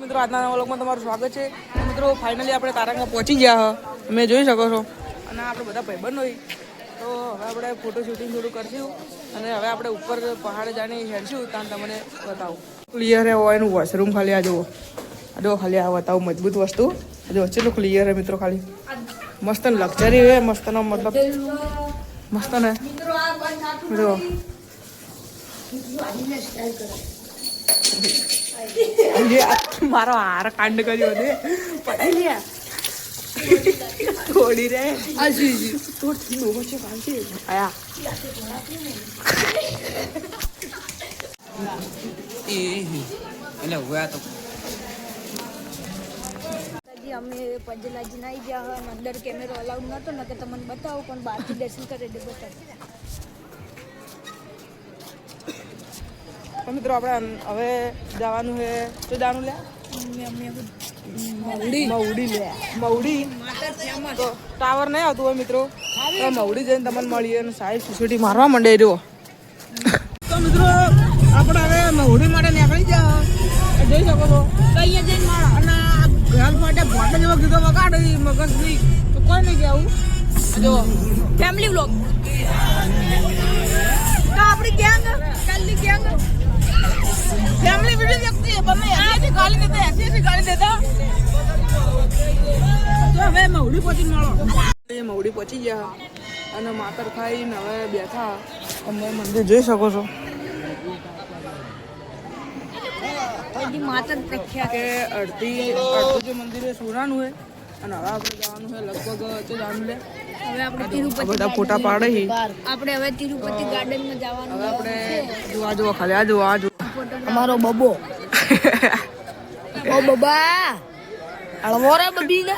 મિત્રો આજના વ્લોગમાં તમારું સ્વાગત છે. મિત્રો ફાઇનલી આપણે તારંગા પહોંચી ગયા હા. તમે જોઈ શકો છો. અને આપણે બધા ભાઈબંધ હોય તો હવે આપણે ફોટો શૂટિંગ થોડું કરશું. અને હવે આપણે ઉપર પહાડ જાણી હેડશું. ત્યાં તમને બતાવું. ક્લિયર હોય એનું વોશરૂમ ખાલી આ જુઓ. આ જુઓ ખાલી આ બતાવું મજબૂત વસ્તુ. જો ચેટલું ક્લિયર હે મિત્રો ખાલી. મસ્ત લક્ઝરી હોય મસ્ત નો મતલબ. મસ્ત ને. જો અરે આ મારો હાર કાંડ કર્યો ને પડાઈ થોડી રે. તો ઠંડો છે કાંચે આયા એટલે ઊભા તો અમે પંજલાજી નાઈ ગયા હોય અંદર કેમેરો અલાઉડ નતો ને કે તમને બતાવો પણ બહારથી દર્શન કરે દે બતાવો. તો મિત્રો આપણે હવે જવાનું છે. તો જવાનું લે? મવડી. મવડી લે. મવડી? તો ટાવર નહીં આવતું હોય મિત્રો. તો મવડી જઈને તમને મળીએ અને સાહેબ સિસોટી મારવા માંડે રહ્યો. તો મિત્રો આપણે હવે મવડી માટે નીકળી જા જઈ શકો છો. અહીંયા જઈને મારા અને ઘર માટે ભોટે જેવો ગીતો વગાડે તો કોઈ નહીં કહેવું જો ફેમિલી વ્લોગ તો આપણી ગેંગ કાલની ગેંગ ગાલી દેતા એસી એસી ગાલી દેતા તો. હવે મવડી પહોંચી મળો. એ મવડી પહોંચી ગયા. અને માતર ખાઈને હવે બેઠા. તમે મંદિર જોઈ શકો છો. માતર પ્રખ્યાત. અડધી અડધું જે મંદિર એ સોનાનું હોય અને હવે આપણે જવાનું છે લગભગ તો જાણું લે. આપણે તિરુપતિ ફોટા પાડે આપણે હવે તિરુપતિ ગાર્ડનમાં જવાનું આપણે જોવા જોવા ખાલી જોવા અમારો બબો. ઓ બબા. હળવો રે બબીને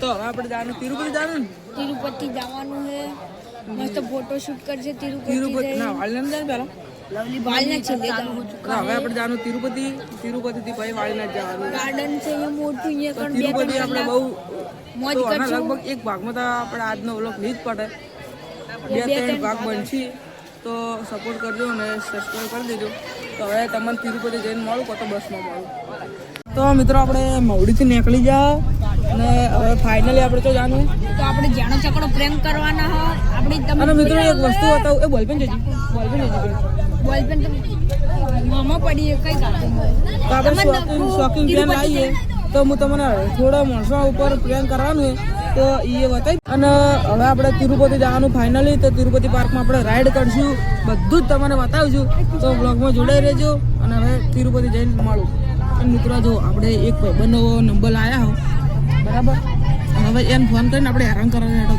તો આપણે જવાનું તિરુપતિ જવાનું તિરુપતિ જવાનું છે. મસ્ત ફોટો શૂટ કરશે તિરુપતિ તિરુપતિ ના વાળીને જાય પહેલા? લવલી છેલ્લે જવાનું ના, હવે આપણે જવાનું તિરુપતિ તિરુપતિ થી ભાઈ વાળીને જ જવાનું. ગાર્ડન છે અહીંયા મોટું અહીંયા કણ બે તિરુપતિ આપણે બહુ મોજ કરશું. લગભગ એક ભાગમાં તો આપણે આજનો વ્લોગ નહીં જ પડે બે ત્રણ ભાગ. બનશે. તો સપોર્ટ કરજો અને સબસ્ક્રાઈબ કરી દેજો. તો હવે તમને તિરુપતિ જઈને મળું કાં તો બસમાં મળું. તો મિત્રો આપણે મવડીથી નીકળી જાઓ અને હવે ફાઇનલી આપણે તો જાણવું તો આપણે જાણો ચકડો પ્રેમ કરવાના હો આપણે તમને અને મિત્રો એક વસ્તુ બતાવું. એ બોલપેન જજી. બોલપેન જજી બોલપેન તો મામા પડી કઈ ગાતું તો આપણે શોખીન શોખીન પ્લાન લાવીએ તો હું તમને થોડા માણસો ઉપર પ્લાન કરવાનું છે, તો એ બતાવી. અને હવે આપણે તિરુપતિ જવાનું ફાઇનલી તો તિરુપતિ પાર્કમાં આપણે રાઈડ કરશું. બધું જ તમને બતાવશું. તો બ્લોગમાં જોડાઈ રહેજો અને હવે તિરુપતિ જઈને મળું. અને મિત્રો, જો આપણે એક ભાઈબંધનો નંબર લાવ્યા હો. બરાબર? હવે એને ફોન કરીને આપણે હેરાન કરવા હેડો